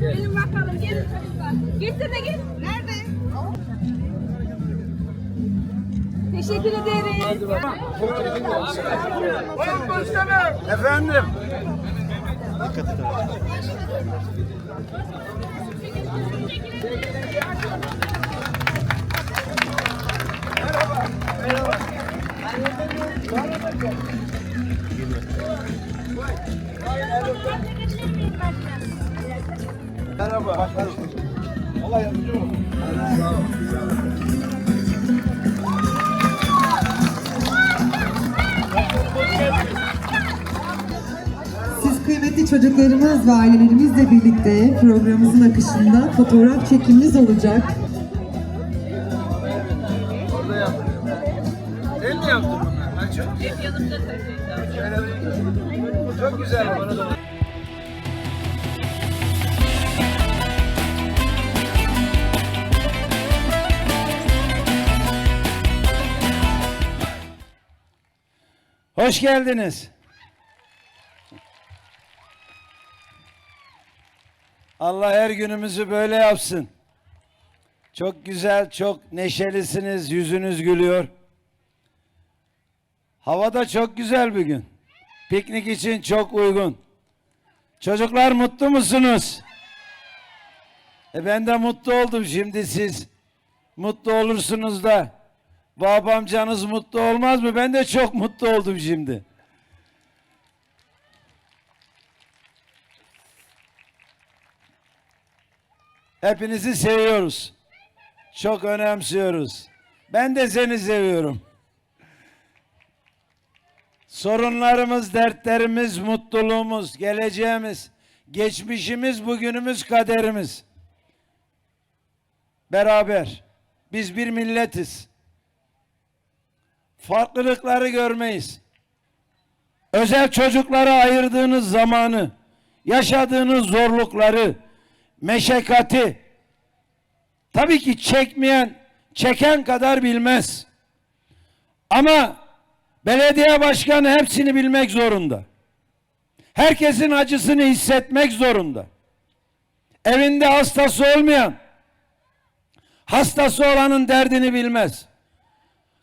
Gelin bakalım gelin çocuklar. Geçsene gel. Nerede? Teşekkür ederim. Efendim. Merhaba. Başkanım. Allah yardımcı olsun. Sağ olun. Sağ olun. Siz kıymetli çocuklarımız ve ailelerimizle birlikte programımızın akışında fotoğraf çekimimiz olacak. Orada yaptım. El mi yaptın bunlar? Ha, çok Çok güzel. Bana da Hoş geldiniz. Allah her günümüzü böyle yapsın. Çok güzel, çok neşelisiniz, yüzünüz gülüyor. Havada çok güzel bir gün. Piknik için çok uygun. Çocuklar mutlu musunuz? E ben de mutlu oldum şimdi siz. Mutlu olursunuz da babam canınız mutlu olmaz mı? Ben de çok mutlu oldum şimdi. Hepinizi seviyoruz. Çok önemsiyoruz. Ben de seni seviyorum. Sorunlarımız, dertlerimiz, mutluluğumuz, geleceğimiz, geçmişimiz, bugünümüz, kaderimiz. Beraber. Biz bir milletiz. Farklılıkları görmeyiz. Özel çocuklara ayırdığınız zamanı, yaşadığınız zorlukları, meşakkati tabii ki çekmeyen çeken kadar bilmez. Ama belediye başkanı hepsini bilmek zorunda. Herkesin acısını hissetmek zorunda. Evinde hastası olmayan hastası olanın derdini bilmez.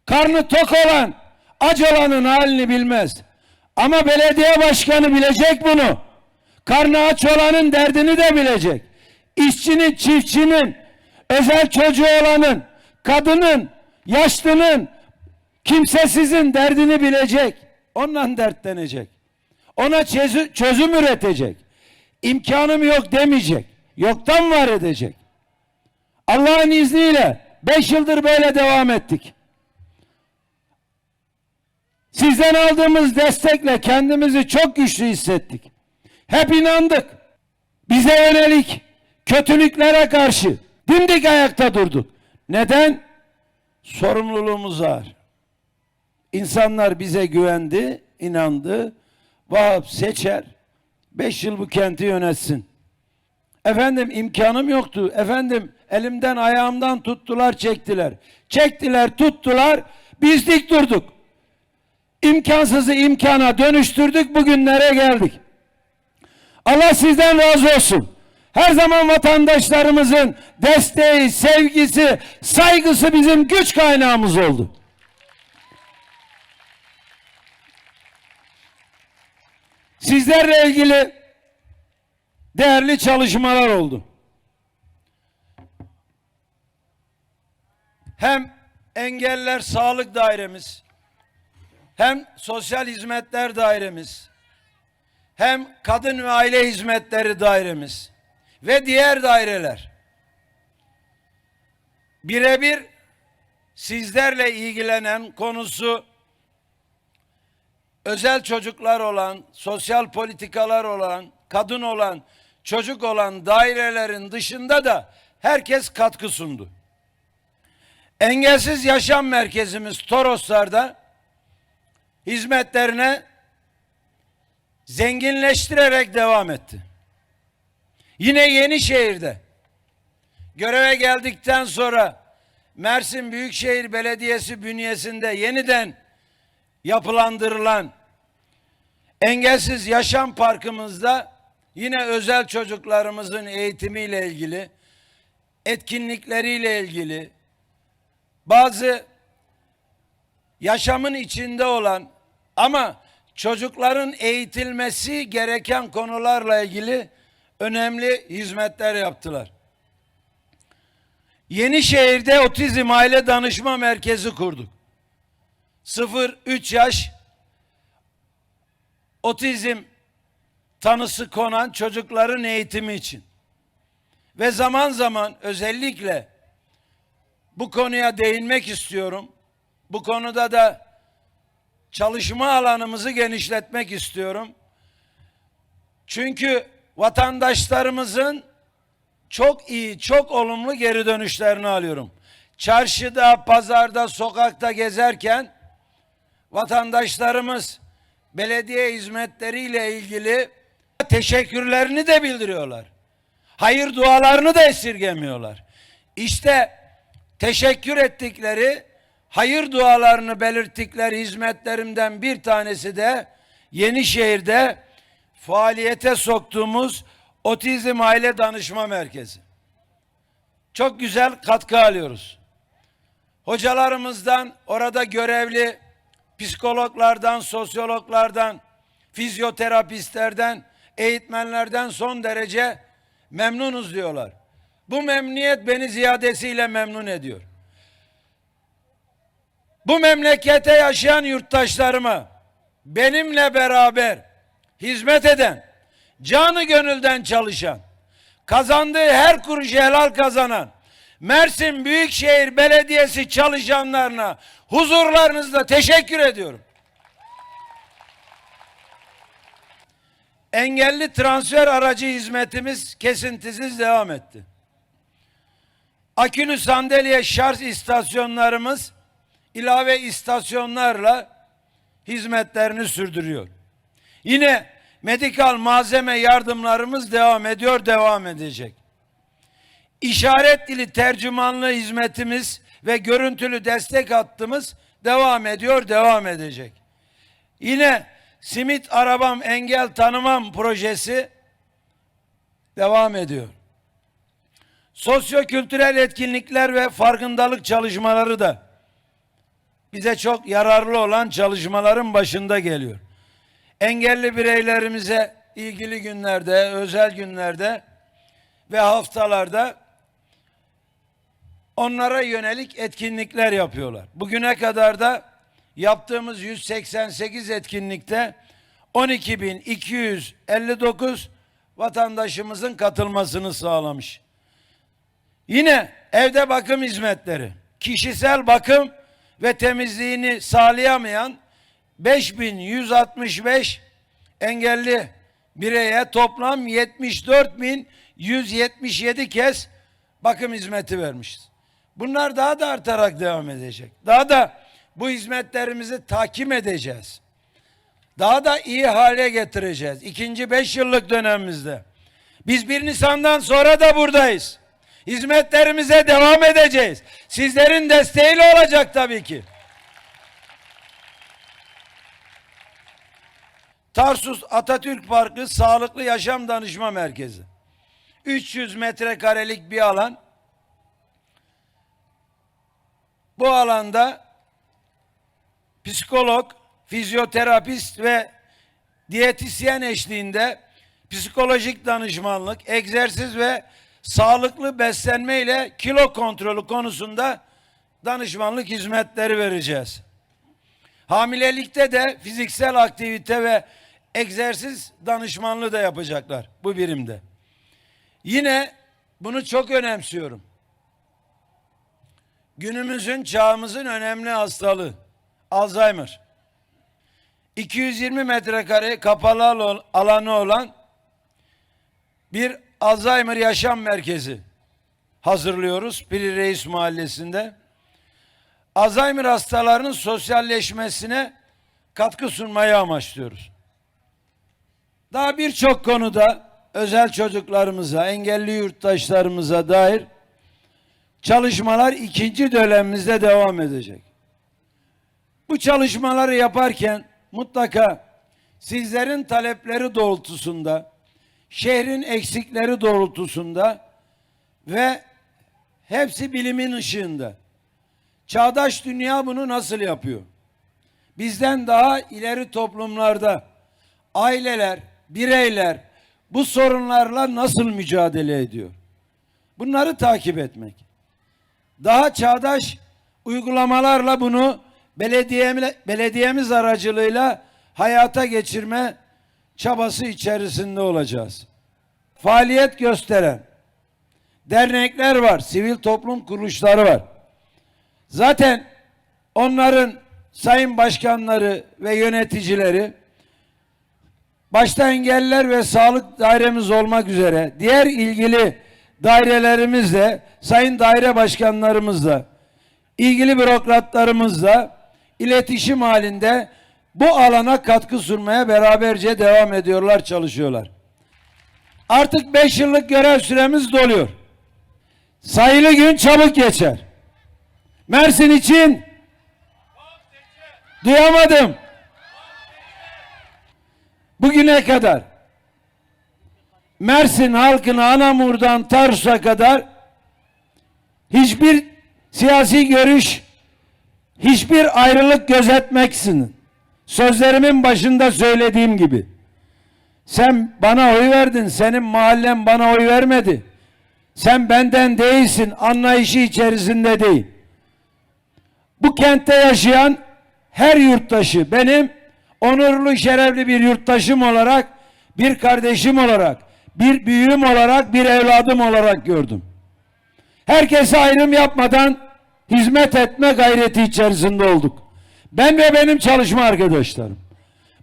Karnı tok olan aç olanın halini bilmez. Ama belediye başkanı bilecek bunu. Karnı aç olanın derdini de bilecek işçinin, çiftçinin, özel çocuğu olanın, kadının, yaşlının, kimsesizin derdini bilecek. Ondan dertlenecek. Ona çözü- çözüm üretecek. İmkanım yok demeyecek. Yoktan var edecek. Allah'ın izniyle beş yıldır böyle devam ettik. Sizden aldığımız destekle kendimizi çok güçlü hissettik. Hep inandık. Bize yönelik kötülüklere karşı dimdik ayakta durduk. Neden? Sorumluluğumuz var. İnsanlar bize güvendi, inandı. Vahap seçer, beş yıl bu kenti yönetsin. Efendim imkanım yoktu. Efendim elimden ayağımdan tuttular çektiler. Çektiler tuttular. Biz dik durduk. İmkansızı imkana dönüştürdük. Bugünlere geldik. Allah sizden razı olsun. Her zaman vatandaşlarımızın desteği, sevgisi, saygısı bizim güç kaynağımız oldu. Sizlerle ilgili değerli çalışmalar oldu. Hem engeller sağlık dairemiz, hem sosyal hizmetler dairemiz, hem kadın ve aile hizmetleri dairemiz ve diğer daireler birebir sizlerle ilgilenen konusu özel çocuklar olan, sosyal politikalar olan, kadın olan, çocuk olan dairelerin dışında da herkes katkı sundu. Engelsiz Yaşam Merkezimiz Toroslar'da hizmetlerine zenginleştirerek devam etti. Yine Yenişehir'de göreve geldikten sonra Mersin Büyükşehir Belediyesi bünyesinde yeniden yapılandırılan Engelsiz Yaşam Parkımızda yine özel çocuklarımızın eğitimiyle ilgili, etkinlikleriyle ilgili, bazı yaşamın içinde olan ama çocukların eğitilmesi gereken konularla ilgili önemli hizmetler yaptılar. Yenişehir'de Otizm Aile Danışma Merkezi kurduk. 0-3 yaş otizm tanısı konan çocukların eğitimi için. Ve zaman zaman özellikle bu konuya değinmek istiyorum. Bu konuda da çalışma alanımızı genişletmek istiyorum. Çünkü vatandaşlarımızın çok iyi, çok olumlu geri dönüşlerini alıyorum. Çarşıda, pazarda, sokakta gezerken vatandaşlarımız belediye hizmetleriyle ilgili teşekkürlerini de bildiriyorlar. Hayır dualarını da esirgemiyorlar. İşte teşekkür ettikleri, hayır dualarını belirttikleri hizmetlerimden bir tanesi de Yenişehir'de faaliyete soktuğumuz Otizm Aile Danışma Merkezi. Çok güzel katkı alıyoruz. Hocalarımızdan, orada görevli psikologlardan, sosyologlardan, fizyoterapistlerden, eğitmenlerden son derece memnunuz diyorlar. Bu memnuniyet beni ziyadesiyle memnun ediyor. Bu memlekete yaşayan yurttaşlarıma benimle beraber hizmet eden, canı gönülden çalışan, kazandığı her kuruşu helal kazanan, Mersin Büyükşehir Belediyesi çalışanlarına huzurlarınızda teşekkür ediyorum. Engelli transfer aracı hizmetimiz kesintisiz devam etti. Akülü sandalye şarj istasyonlarımız ilave istasyonlarla hizmetlerini sürdürüyor. Yine medikal malzeme yardımlarımız devam ediyor, devam edecek. İşaret dili tercümanlığı hizmetimiz ve görüntülü destek hattımız devam ediyor, devam edecek. Yine simit arabam engel tanımam projesi devam ediyor. Sosyo-kültürel etkinlikler ve farkındalık çalışmaları da bize çok yararlı olan çalışmaların başında geliyor. Engelli bireylerimize ilgili günlerde, özel günlerde ve haftalarda onlara yönelik etkinlikler yapıyorlar. Bugüne kadar da yaptığımız 188 etkinlikte 12.259 vatandaşımızın katılmasını sağlamış. Yine evde bakım hizmetleri, kişisel bakım ve temizliğini sağlayamayan 5165 engelli bireye toplam 74.177 kez bakım hizmeti vermişiz. Bunlar daha da artarak devam edecek. Daha da bu hizmetlerimizi takip edeceğiz. Daha da iyi hale getireceğiz. İkinci beş yıllık dönemimizde. Biz bir Nisan'dan sonra da buradayız. Hizmetlerimize devam edeceğiz. Sizlerin desteğiyle olacak tabii ki. Tarsus Atatürk Parkı Sağlıklı Yaşam Danışma Merkezi. 300 metrekarelik bir alan. Bu alanda psikolog, fizyoterapist ve diyetisyen eşliğinde psikolojik danışmanlık, egzersiz ve sağlıklı beslenme ile kilo kontrolü konusunda danışmanlık hizmetleri vereceğiz. Hamilelikte de fiziksel aktivite ve egzersiz danışmanlığı da yapacaklar bu birimde. Yine bunu çok önemsiyorum. Günümüzün çağımızın önemli hastalığı Alzheimer. 220 metrekare kapalı alanı olan bir Alzheimer yaşam merkezi hazırlıyoruz Piri Reis Mahallesi'nde. Alzheimer hastalarının sosyalleşmesine katkı sunmayı amaçlıyoruz. Daha birçok konuda özel çocuklarımıza, engelli yurttaşlarımıza dair çalışmalar ikinci dönemimizde devam edecek. Bu çalışmaları yaparken mutlaka sizlerin talepleri doğrultusunda, şehrin eksikleri doğrultusunda ve hepsi bilimin ışığında. Çağdaş dünya bunu nasıl yapıyor? Bizden daha ileri toplumlarda aileler, bireyler bu sorunlarla nasıl mücadele ediyor? Bunları takip etmek. Daha çağdaş uygulamalarla bunu belediyemiz, belediyemiz aracılığıyla hayata geçirme çabası içerisinde olacağız. Faaliyet gösteren dernekler var, sivil toplum kuruluşları var. Zaten onların sayın başkanları ve yöneticileri başta engelliler ve sağlık dairemiz olmak üzere diğer ilgili dairelerimizle, sayın daire başkanlarımızla, ilgili bürokratlarımızla iletişim halinde bu alana katkı sunmaya beraberce devam ediyorlar, çalışıyorlar. Artık beş yıllık görev süremiz doluyor. Sayılı gün çabuk geçer. Mersin için duyamadım. Bugüne kadar Mersin halkını Anamur'dan Tarsus'a kadar hiçbir siyasi görüş, hiçbir ayrılık gözetmeksinin sözlerimin başında söylediğim gibi sen bana oy verdin, senin mahallen bana oy vermedi. Sen benden değilsin anlayışı içerisinde değil. Bu kentte yaşayan her yurttaşı benim onurlu şerefli bir yurttaşım olarak, bir kardeşim olarak, bir büyüğüm olarak, bir evladım olarak gördüm. Herkese ayrım yapmadan hizmet etme gayreti içerisinde olduk. Ben ve benim çalışma arkadaşlarım.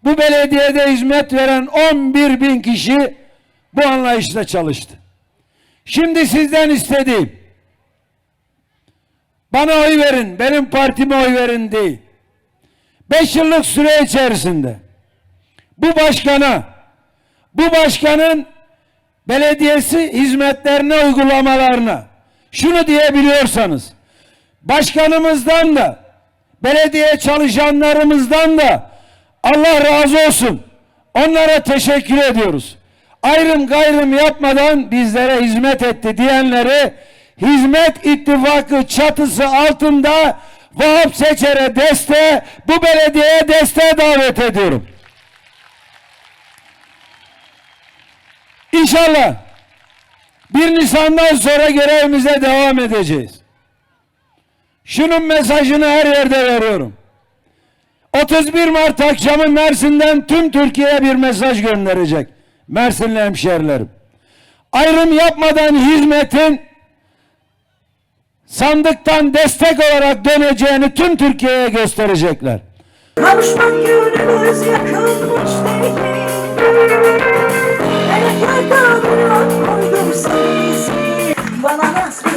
Bu belediyede hizmet veren 11 bin kişi bu anlayışla çalıştı. Şimdi sizden istediğim bana oy verin, benim partime oy verin değil. Beş yıllık süre içerisinde bu başkana, bu başkanın belediyesi hizmetlerine uygulamalarına şunu diyebiliyorsanız başkanımızdan da belediye çalışanlarımızdan da Allah razı olsun. Onlara teşekkür ediyoruz. Ayrım gayrım yapmadan bizlere hizmet etti diyenleri Hizmet İttifakı çatısı altında Vahap Seçer'e desteğe, bu belediyeye desteğe davet ediyorum. İnşallah 1 Nisan'dan sonra görevimize devam edeceğiz. Şunun mesajını her yerde veriyorum. 31 Mart akşamı Mersin'den tüm Türkiye'ye bir mesaj gönderecek. Mersinli hemşerilerim. Ayrım yapmadan hizmetin sandıktan destek olarak döneceğini tüm Türkiye'ye gösterecekler. Kavuşmak gönlümüz yakınmış değil Melekler dağılıyor koydum ismi Bana nasıl